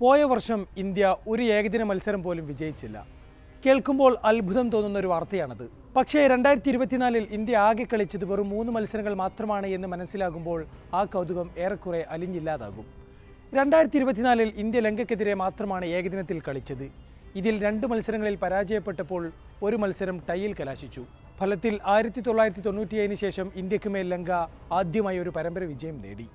പോയ വർഷം ഇന്ത്യ ഒരു ഏകദിന മത്സരം പോലും വിജയിച്ചില്ല. കേൾക്കുമ്പോൾ അത്ഭുതം തോന്നുന്ന ഒരു വാർത്തയാണത്. പക്ഷേ രണ്ടായിരത്തി ഇരുപത്തിനാലിൽ ഇന്ത്യ ആകെ കളിച്ചത് വെറും മൂന്ന് മത്സരങ്ങൾ മാത്രമാണ് എന്ന് മനസ്സിലാകുമ്പോൾ ആ കൗതുകം ഏറെക്കുറെ അലിഞ്ഞില്ലാതാകും. രണ്ടായിരത്തി ഇരുപത്തിനാലിൽ ഇന്ത്യ ലങ്കയ്ക്കെതിരെ മാത്രമാണ് ഏകദിനത്തിൽ കളിച്ചത്. ഇതിൽ രണ്ട് മത്സരങ്ങളിൽ പരാജയപ്പെട്ടപ്പോൾ ഒരു മത്സരം ടൈയിൽ കലാശിച്ചു. ഫലത്തിൽ ആയിരത്തി തൊള്ളായിരത്തി തൊണ്ണൂറ്റിയേഴിന് ശേഷം ഇന്ത്യക്കുമേൽ ലങ്ക ആദ്യമായി ഒരു പരമ്പര വിജയം നേടി.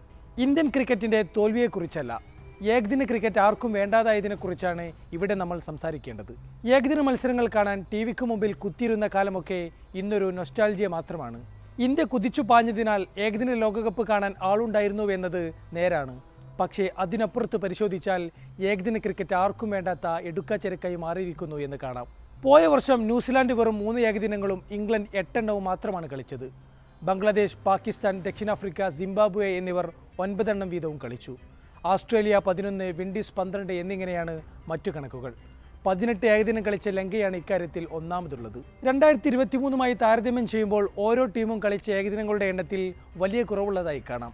ഇന്ത്യൻ ക്രിക്കറ്റിന്റെ തോൽവിയെക്കുറിച്ചല്ല ഏകദിന ക്രിക്കറ്റ് ആർക്കും വേണ്ടാതായതിനെക്കുറിച്ചാണ് ഇവിടെ നമ്മൾ സംസാരിക്കേണ്ടത്. ഏകദിന മത്സരങ്ങൾ കാണാൻ ടി വിക്ക് മുമ്പിൽ കുത്തിയിരുന്ന കാലമൊക്കെ ഇന്നൊരു നൊസ്റ്റാൾജിയ മാത്രമാണ്. ഇന്ത്യ കുതിച്ചു പാഞ്ഞതിനാൽ ഏകദിന ലോകകപ്പ് കാണാൻ ആളുണ്ടായിരുന്നു എന്നത് നേരാണ്. പക്ഷേ അതിനപ്പുറത്ത് പരിശോധിച്ചാൽ ഏകദിന ക്രിക്കറ്റ് ആർക്കും വേണ്ടാത്ത എടുക്കാച്ചെരക്കായി മാറിയിരിക്കുന്നു എന്ന് കാണാം. പോയ വർഷം ന്യൂസിലാൻഡ് വെറും മൂന്ന് ഏകദിനങ്ങളും ഇംഗ്ലണ്ട് എട്ടെണ്ണവും മാത്രമാണ് കളിച്ചത്. ബംഗ്ലാദേശ് പാകിസ്ഥാൻ ദക്ഷിണാഫ്രിക്ക സിംബാബ്വെ എന്നിവർ ഒൻപതെണ്ണം വീതവും കളിച്ചു. ഓസ്ട്രേലിയ പതിനൊന്ന് വിൻഡീസ് പന്ത്രണ്ട് എന്നിങ്ങനെയാണ് മറ്റു കണക്കുകൾ. പതിനെട്ട് ഏകദിനം കളിച്ച ലങ്കയാണ് ഇക്കാര്യത്തിൽ ഒന്നാമതുള്ളത്. രണ്ടായിരത്തി ഇരുപത്തി മൂന്നുമായി താരതമ്യം ചെയ്യുമ്പോൾ ഓരോ ടീമും കളിച്ച ഏകദിനങ്ങളുടെ എണ്ണത്തിൽ വലിയ കുറവുള്ളതായി കാണാം.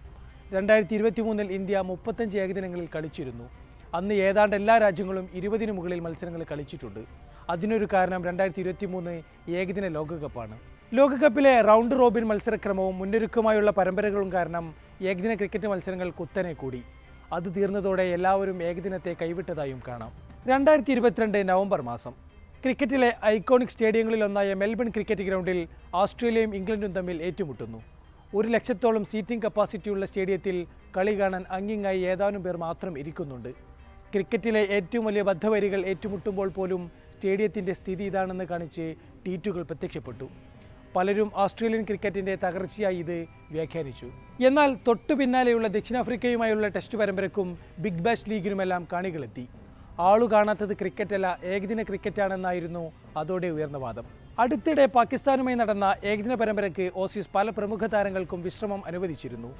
രണ്ടായിരത്തി ഇരുപത്തി മൂന്നിൽ ഇന്ത്യ മുപ്പത്തഞ്ച് ഏകദിനങ്ങളിൽ കളിച്ചിരുന്നു. അന്ന് ഏതാണ്ട് എല്ലാ രാജ്യങ്ങളും ഇരുപതിന് മുകളിൽ മത്സരങ്ങൾ കളിച്ചിട്ടുണ്ട്. അതിനൊരു കാരണം രണ്ടായിരത്തി ഇരുപത്തി മൂന്ന് ഏകദിന ലോകകപ്പാണ്. ലോകകപ്പിലെ റൗണ്ട് റോബിൻ മത്സരക്രമവും മുന്നൊരുക്കമായുള്ള പരമ്പരകളും കാരണം ഏകദിന ക്രിക്കറ്റ് മത്സരങ്ങൾ കുത്തനെ കൂടി. അത് തീർന്നതോടെ എല്ലാവരും ഏകദിനത്തെ കൈവിട്ടതായും കാണാം. രണ്ടായിരത്തി ഇരുപത്തിരണ്ട് നവംബർ മാസം. ക്രിക്കറ്റിലെ ഐക്കോണിക് സ്റ്റേഡിയങ്ങളിലൊന്നായ മെൽബൺ ക്രിക്കറ്റ് ഗ്രൗണ്ടിൽ ഓസ്ട്രേലിയയും ഇംഗ്ലണ്ടും തമ്മിൽ ഏറ്റുമുട്ടുന്നു. ഒരു ലക്ഷത്തോളം സീറ്റിംഗ് കപ്പാസിറ്റിയുള്ള സ്റ്റേഡിയത്തിൽ കളി കാണാൻ അങ്ങിങ്ങായി ഏതാനും പേർ മാത്രം ഇരിക്കുന്നുണ്ട്. ക്രിക്കറ്റിലെ ഏറ്റവും വലിയ ബദ്ധവരികൾ ഏറ്റുമുട്ടുമ്പോൾ പോലും സ്റ്റേഡിയത്തിന്റെ സ്ഥിതി ഇതാണെന്ന് കാണിച്ച് ട്വീറ്റുകൾ പ്രത്യക്ഷപ്പെട്ടു. പലരും ഓസ്ട്രേലിയൻ ക്രിക്കറ്റിന്റെ തകർച്ചയായി ഇത് വ്യാഖ്യാനിച്ചു. എന്നാൽ തൊട്ടു പിന്നാലെയുള്ള ദക്ഷിണാഫ്രിക്കയുമായുള്ള ടെസ്റ്റ് പരമ്പരക്കും ബിഗ് ബാഷ് ലീഗിനുമെല്ലാം കാണികളെത്തി. ആളു കാണാത്തത് ക്രിക്കറ്റല്ല ഏകദിന ക്രിക്കറ്റാണെന്നായിരുന്നു അതോടെ ഉയർന്ന വാദം. അടുത്തിടെ പാകിസ്ഥാനുമായി നടന്ന ഏകദിന പരമ്പരയ്ക്ക് ഓസീസ് പല പ്രമുഖ താരങ്ങൾക്കും വിശ്രമം അനുവദിച്ചിരുന്നു.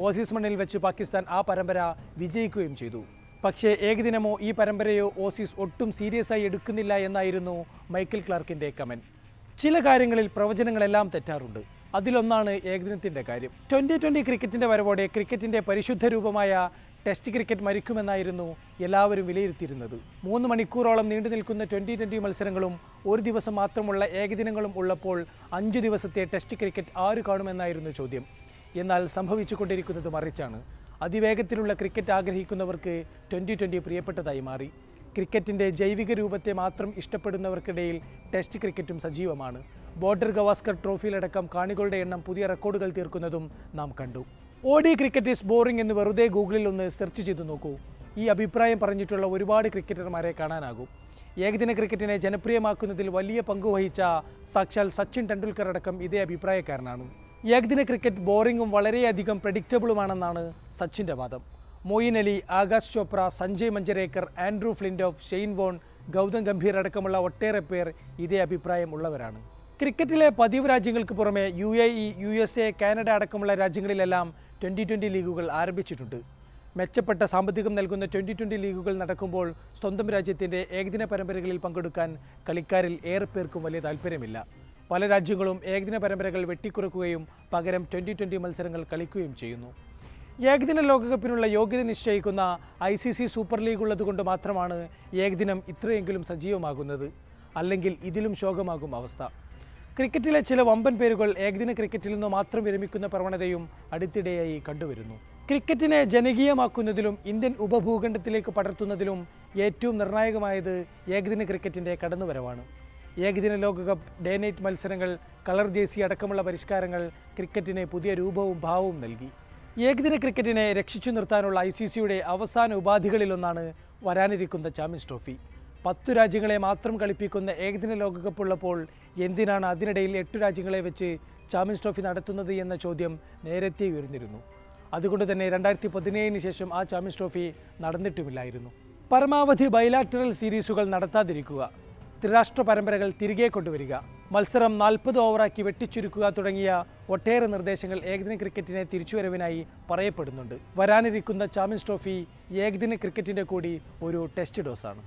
ഓസീസ് മണ്ണിൽ വെച്ച് പാകിസ്ഥാൻ ആ പരമ്പര വിജയിക്കുകയും ചെയ്തു. പക്ഷേ ഏകദിനമോ ഈ പരമ്പരയോ ഓസീസ് ഒട്ടും സീരിയസ് ആയി എടുക്കുന്നില്ല എന്നായിരുന്നു മൈക്കിൾ ക്ലാർക്കിന്റെ കമന്റ്. ചില കാര്യങ്ങളിൽ പ്രവചനങ്ങളെല്ലാം തെറ്റാറുണ്ട്. അതിലൊന്നാണ് ഏകദിനത്തിന്റെ കാര്യം. ട്വന്റി ട്വന്റി ക്രിക്കറ്റിന്റെ വരവോടെ ക്രിക്കറ്റിന്റെ പരിശുദ്ധ രൂപമായ ടെസ്റ്റ് ക്രിക്കറ്റ് മരിക്കുമെന്നായിരുന്നു എല്ലാവരും വിലയിരുത്തിയിരുന്നത്. മൂന്ന് മണിക്കൂറോളം നീണ്ടു നിൽക്കുന്ന ട്വന്റി ട്വന്റി മത്സരങ്ങളും ഒരു ദിവസം മാത്രമുള്ള ഏകദിനങ്ങളും ഉള്ളപ്പോൾ അഞ്ചു ദിവസത്തെ ടെസ്റ്റ് ക്രിക്കറ്റ് ആര് കാണുമെന്നായിരുന്നു ചോദ്യം. എന്നാൽ സംഭവിച്ചുകൊണ്ടിരിക്കുന്നത് മറിച്ചാണ്. അതിവേഗത്തിലുള്ള ക്രിക്കറ്റ് ആഗ്രഹിക്കുന്നവർക്ക് ട്വന്റി ട്വന്റി പ്രിയപ്പെട്ടതായി മാറി. ക്രിക്കറ്റിന്റെ ജൈവിക രൂപത്തെ മാത്രം ഇഷ്ടപ്പെടുന്നവർക്കിടയിൽ ടെസ്റ്റ് ക്രിക്കറ്റും സജീവമാണ്. ബോർഡർ ഗവാസ്കർ ട്രോഫിയിലടക്കം കാണികളുടെ എണ്ണം പുതിയ റെക്കോർഡുകൾ തീർക്കുന്നതും നാം കണ്ടു. ഓഡി ക്രിക്കറ്റ് ഈസ് ബോറിംഗ് എന്ന് വെറുതെ ഗൂഗിളിൽ ഒന്ന് സെർച്ച് ചെയ്തു നോക്കൂ. ഈ അഭിപ്രായം പറഞ്ഞിട്ടുള്ള ഒരുപാട് ക്രിക്കറ്റർമാരെ കാണാനാകും. ഏകദിന ക്രിക്കറ്റിനെ ജനപ്രിയമാക്കുന്നതിൽ വലിയ പങ്കുവഹിച്ച സാക്ഷാൽ സച്ചിൻ ടെണ്ടുൽക്കർ അടക്കം ഇതേ അഭിപ്രായക്കാരനാണ്. ഏകദിന ക്രിക്കറ്റ് ബോറിംഗും വളരെയധികം പ്രഡിക്റ്റബിളുമാണെന്നാണ് സച്ചിന്റെ വാദം. Moeen Ali Aakash Chopra Sanjay Manjrekar Andrew Flintoff Shane Warne Gautam Gambhir അടക്കമുള്ള ഒട്ടേറെ പേർ ഇതേ അഭിപ്രായം ഉള്ളവരാണ്. ക്രിക്കറ്റിലെ പതിവ് രാജ്യങ്ങൾക്ക് പുറമെ U A E U S A Canada അടക്കമുള്ള രാജ്യങ്ങളിലെല്ലാം ട്വന്റി ട്വന്റി ലീഗുകൾ ആരംഭിച്ചിട്ടുണ്ട്. മെച്ചപ്പെട്ട സാമ്പത്തികം നൽകുന്ന ട്വന്റി ട്വന്റി ലീഗുകൾ നടക്കുമ്പോൾ സ്വന്തം രാജ്യത്തിന്റെ ഏകദിന പരമ്പരകളിൽ പങ്കെടുക്കാൻ കളിക്കാരിൽ ഏറെ പേർക്കും വലിയ താല്പര്യമില്ല. പല രാജ്യങ്ങളും ഏകദിന പരമ്പരകൾ വെട്ടിക്കുറക്കുകയും പകരം ട്വന്റി ട്വന്റി മത്സരങ്ങൾ കളിക്കുകയും ചെയ്യുന്നു. ഏകദിന ലോകകപ്പിനുള്ള യോഗ്യത നിശ്ചയിക്കുന്ന I C C super league ഉള്ളതുകൊണ്ട് മാത്രമാണ് ഏകദിനം ഇത്രയെങ്കിലും സജീവമാകുന്നത്. അല്ലെങ്കിൽ ഇതിലും ശോകമാകും അവസ്ഥ. ക്രിക്കറ്റിലെ ചില വമ്പൻ പേരുകൾ ഏകദിന ക്രിക്കറ്റിൽ നിന്ന് മാത്രം വിരമിക്കുന്ന പ്രവണതയും അടുത്തിടെയായി കണ്ടുവരുന്നു. ക്രിക്കറ്റിനെ ജനകീയമാക്കുന്നതിലും ഇന്ത്യൻ ഉപഭൂഖണ്ഡത്തിലേക്ക് പടർത്തുന്നതിലും ഏറ്റവും നിർണായകമായത് ഏകദിന ക്രിക്കറ്റിന്റെ കടന്നുവരവാണ്. ഏകദിന ലോകകപ്പ് ഡേ നൈറ്റ് മത്സരങ്ങൾ കളർ ജേഴ്സി അടക്കമുള്ള പരിഷ്കാരങ്ങൾ ക്രിക്കറ്റിന് പുതിയ രൂപവും ഭാവവും നൽകി. ഏകദിന ക്രിക്കറ്റിനെ രക്ഷിച്ചു നിർത്താനുള്ള ഐ സി സിയുടെ അവസാന ഉപാധികളിലൊന്നാണ് വരാനിരിക്കുന്ന ചാമ്പ്യൻസ് ട്രോഫി. പത്തു രാജ്യങ്ങളെ മാത്രം കളിപ്പിക്കുന്ന ഏകദിന ലോകകപ്പ് ഉള്ളപ്പോൾ എന്തിനാണ് അതിനിടയിൽ എട്ടു രാജ്യങ്ങളെ വെച്ച് ചാമ്പ്യൻസ് ട്രോഫി നടത്തുന്നത് എന്ന ചോദ്യം നേരത്തെ ഉയർന്നിരുന്നു. അതുകൊണ്ട് തന്നെ രണ്ടായിരത്തി പതിനേഴിന് ശേഷം ആ ചാമ്പ്യൻസ് ട്രോഫി നടന്നിട്ടുമില്ലായിരുന്നു. പരമാവധി ബൈലാറ്ററൽ സീരീസുകൾ നടത്താതിരിക്കുക. ത്രിരാഷ്ട്ര പരമ്പരകൾ തിരികെ കൊണ്ടുവരിക. മത്സരം നാൽപ്പത് ഓവറാക്കി വെട്ടിച്ചുരുക്കുക തുടങ്ങിയ ഒട്ടേറെ നിർദ്ദേശങ്ങൾ ഏകദിന ക്രിക്കറ്റിനെ തിരിച്ചുവരവിനായി പറയപ്പെടുന്നുണ്ട്. വരാനിരിക്കുന്ന ചാമ്പ്യൻസ് ട്രോഫി ഏകദിന ക്രിക്കറ്റിന്റെ കൂടി ഒരു ടെസ്റ്റ് ഡോസാണ്.